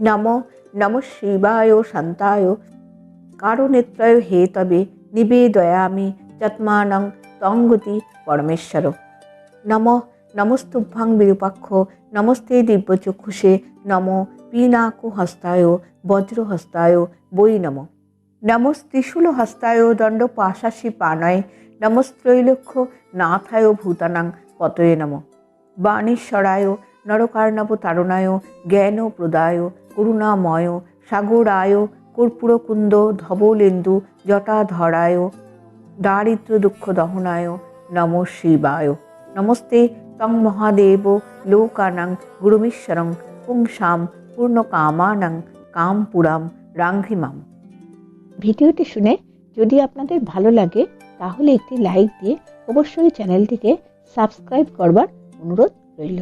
নম নম শিবায় শান্তায়। কারণেত্রয় হে তবে নিবেদয়ামি যত্মানং তঙ্গতি পরমেশ্বর। নম নমস্তুভ্যাং বিরূপাক্ষ, নমস্তে দিব্যচক্ষুষে, নম পিনাকু হস্তায়, বজ্রহস্তায়, বৈ নম। নমস্ত্রিশূল হস্তায় দণ্ড পাশাসি পানয় নমস্ত্রৈলক্ষ নাথায় ভূতানাং পতয়ে নম। বাণীশ্বরায় নরকার্ণব তারণায় জ্ঞান প্রদায়, করুণাময়, সাগরায়, কর্পূরকুন্দ, ধবলেন্দু, জটাধরায়, দারিদ্র দুঃখ দহনায়, নম শিবায়। নমস্তে তং মহাদেব, লোকানাং গুরুমীশ্বরং পুংসাম পূর্ণকামানাং কামপুরাম রাঙ্ঘিমাম। ভিডিওটি শুনে যদি আপনাদের ভালো লাগে, তাহলে একটি লাইক দিয়ে অবশ্যই চ্যানেলটিকে সাবস্ক্রাইব করবার অনুরোধ রইল।